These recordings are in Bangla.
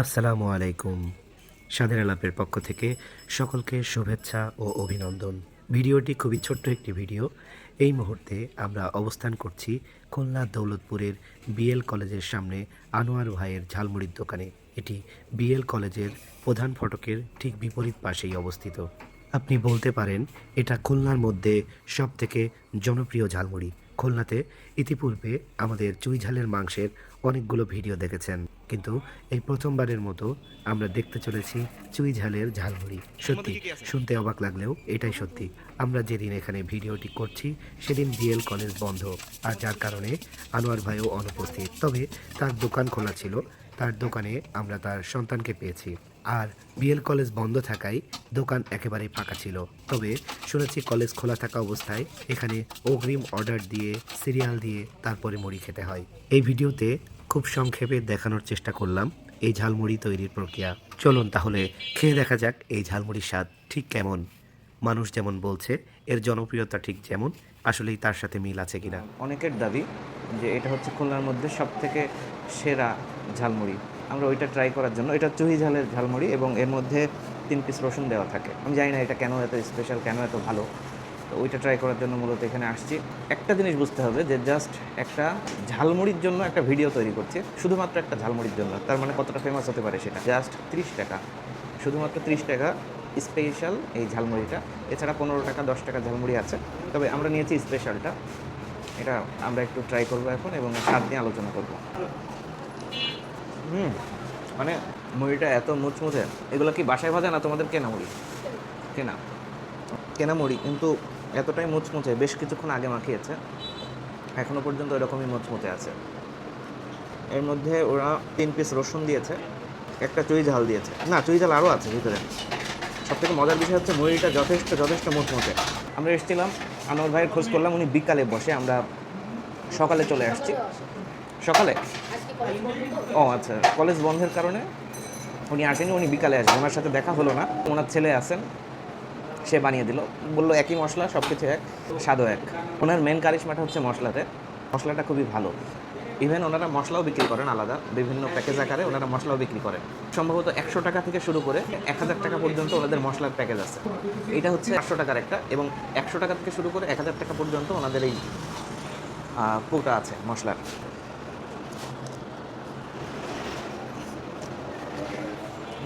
আসসালামু আলাইকুম। স্বাধীন আলাপের পক্ষ থেকে সকলকে শুভেচ্ছা ও অভিনন্দন। ভিডিওটি খুবই ছোট্ট একটি ভিডিও। এই মুহূর্তে আমরা অবস্থান করছি খুলনা দৌলতপুরের বিএল কলেজের সামনে আনোয়ার ভাইয়ের ঝালমুড়ির দোকানে। এটি বিএল কলেজের প্রধান ফটকের ঠিক বিপরীত পাশেই অবস্থিত। আপনি বলতে পারেন, এটা খুলনার মধ্যে সবথেকে জনপ্রিয় ঝালমুড়ি। খুলনাতে ইতিপূর্বে আমাদের চুই ঝালের মাংসের অনেকগুলো ভিডিও দেখেছেন। কিন্তু এই প্রথমবারের মতো আমরা দেখতে চলেছি চুই ঝালের ঝালমুড়ি। সত্যি শুনতে অবাক লাগলেও এটাই সত্যি। আমরা যেদিন এখানে ভিডিওটি করছি সেদিন বিএল কলেজ বন্ধ। আর যার কারণে আনোয়ার ভাইও অনুপস্থিত। তবে তার দোকান খোলা ছিল। তার দোকানে আমরা তার সন্তানকে পেয়েছি। আর বিএল কলেজ বন্ধ থাকায় দোকান একেবারেই ফাঁকা ছিল। তবে শুনেছি কলেজ খোলা থাকা অবস্থায় এখানে অগ্রিম অর্ডার দিয়ে সিরিয়াল দিয়ে তারপরে মুড়ি খেতে হয়। এই ভিডিওতে খুব সংক্ষেপে দেখানোর চেষ্টা করলাম এই ঝালমুড়ি তৈরির প্রক্রিয়া। চলুন তাহলে খেয়ে দেখা যাক এই ঝালমুড়ির স্বাদ ঠিক কেমন। মানুষ যেমন বলছে, এর জনপ্রিয়তা ঠিক যেমন, আসলেই তার সাথে মিল আছে কিনা। অনেকের দাবি যে এটা হচ্ছে খুলনার মধ্যে সব থেকে সেরা ঝালমুড়ি। আমরা ওইটা ট্রাই করার জন্য, এটা চুহি ঝালের ঝালমুড়ি এবং এর মধ্যে তিন পিস রসুন দেওয়া থাকে। আমি জানি না এটা কেন এত স্পেশাল কেন এত ভালো। তো ওইটা ট্রাই করার জন্য মূলত এখানে আসছি। একটা জিনিস বুঝতে হবে যে জাস্ট একটা ঝালমুড়ির জন্য একটা ভিডিও তৈরি করছে। শুধুমাত্র একটা ঝালমুড়ির জন্য, তার মানে কতটা ফেমাস হতে পারে সেটা। জাস্ট ত্রিশ টাকা। শুধুমাত্র ত্রিশ টাকা স্পেশাল এই ঝালমুড়িটা। এছাড়া পনেরো টাকা, দশ টাকা ঝালমুড়ি আছে। তবে আমরা নিয়েছি স্পেশালটা এটা আমরা একটু ট্রাই করব এখন এবং স্বাদ নিয়ে আলোচনা করব। হুম মানে মুড়িটা এত মুচমুচে। এগুলো কি বাসায় ভাজা না তোমাদের কেনা মুড়ি? কেনা। কেনা মুড়ি, কিন্তু এতটাই মুচমুচে, বেশ কিছুক্ষণ আগে মাখিয়েছে এখনও পর্যন্ত এরকমই মুচমুচে আছে। এর মধ্যে ওরা তিন পিস রসুন দিয়েছে, একটা চুই ঝাল দিয়েছে। না, চুই ঝাল আরও আছে ভিতরে। সব থেকে মজার বিষয় হচ্ছে মুড়িটা যথেষ্ট যথেষ্ট মুচমুচে। আমরা এসেছিলাম, আনোয়ার ভাইয়ের খোঁজ করলাম, উনি বিকালে বসে আমরা সকালে চলে আসছি। সকালে? ও আচ্ছা কলেজ বন্ধের কারণে উনি আসেনি, উনি বিকালে আসবেন, ওনার সাথে দেখা হলো না। ওনার ছেলে আছেন সে বানিয়ে দিল। বলল, একই মশলা সব কিছু এক, স্বাদও এক। ওনার মেন কারিশমাটা হচ্ছে মশলাতে। মশলাটা খুবই ভালো। ইভেন ওনারা মশলাও বিক্রি করেন আলাদা, বিভিন্ন প্যাকেজ আকারে ওনারা মশলাও বিক্রি করেন। সম্ভবত একশো টাকা থেকে শুরু করে এক হাজার টাকা পর্যন্ত ওনাদের মশলার প্যাকেজ আছে। এটা হচ্ছে একশো টাকার একটা এবং একশো টাকা থেকে শুরু করে এক হাজার টাকা পর্যন্ত ওনাদের এই কৌটা আছে মশলার।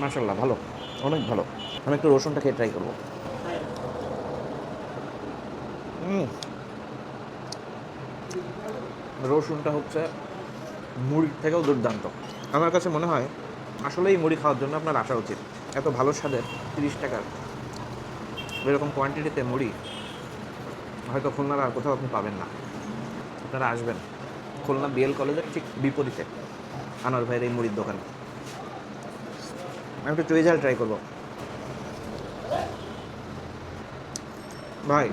মাশাল্লাহ ভালো। অনেক ভালো। আমি একটু রসুনটা খেয়ে ট্রাই করব। রসুনটা হচ্ছে মুড়ির থেকেও দুর্দান্ত। আমার কাছে মনে হয় আসলেই মুড়ি খাওয়ার জন্য আপনার আসা উচিত। এত ভালো স্বাদের, তিরিশ টাকার। এরকম কোয়ান্টিটিতে মুড়ি, হয়তো খুলনার আর কোথাও আপনি পাবেন না। আপনারা আসবেন। খুলনা বিএল কলেজের ঠিক বিপরীতে। আনোয়ার ভাইয়ের এই মুড়ির দোকানে। আমি একটু চুই ট্রাই করব। ভাই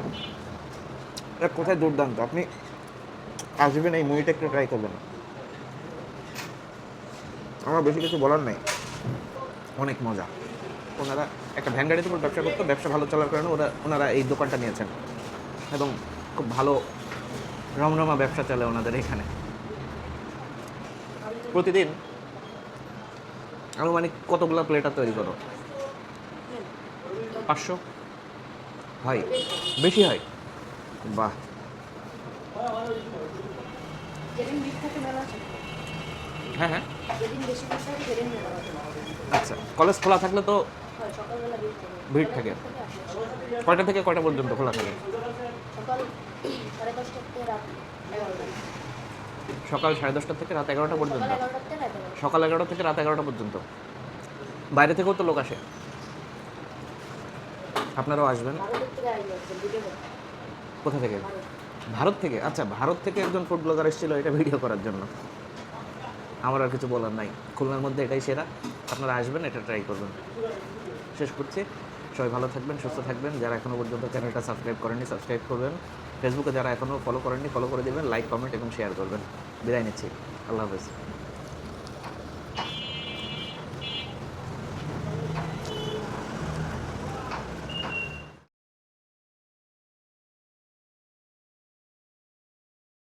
এটা কোথায় দুর্দান্ত? আপনি আসবেন, এই মুভিটা একটু ট্রাই করবেন। আমার বেশি কিছু বলার নাই। অনেক মজা। ওনারা একটা ভ্যান গাড়িতে উপর ব্যবসা করতো, ব্যবসা ভালো চলার কারণে ওরা, ওনারা এই দোকানটা নিয়েছেন। এবং খুব ভালো রমরমা ব্যবসা চলে ওনাদের এখানে। প্রতিদিন আনুমানিক কতগুলো প্লেটার তৈরি করো? পাঁচশো? হয়। বেশি হয়। বাহ। হ্যাঁ হ্যাঁ। আচ্ছা কলেজ খোলা থাকলে তো ভিড় থাকে। কয়টা থেকে কয়টা পর্যন্ত খোলা থাকে? সকাল সাড়ে দশটা থেকে রাত এগারোটা। পর্যন্ত সকাল এগারোটা থেকে রাত এগারোটা। সকাল এগারোটা থেকে রাত এগারোটা পর্যন্ত? বাইরে থেকেও তো লোক আসে। আপনারাও আসবেন? কোথা থেকে? ভারত থেকে? আচ্ছা ভারত থেকে একজন ফুড ব্লগার এসেছিল এটা ভিডিও করার জন্য। আমার আর কিছু বলার নাই। খুলনার মধ্যে এটাই সেরা। আপনারা আসবেন, এটা ট্রাই করবেন। শেষ করছি। সবাই ভালো থাকবেন, সুস্থ থাকবেন। যারা এখনও পর্যন্ত চ্যানেলটা সাবস্ক্রাইব করেননি সাবস্ক্রাইব করবেন। ফেসবুকে যারা এখনও ফলো করেননি ফলো করে দেবেন লাইক কমেন্ট এবং শেয়ার করবেন। বিদায় নিচ্ছি। আল্লাহ হাফেজ।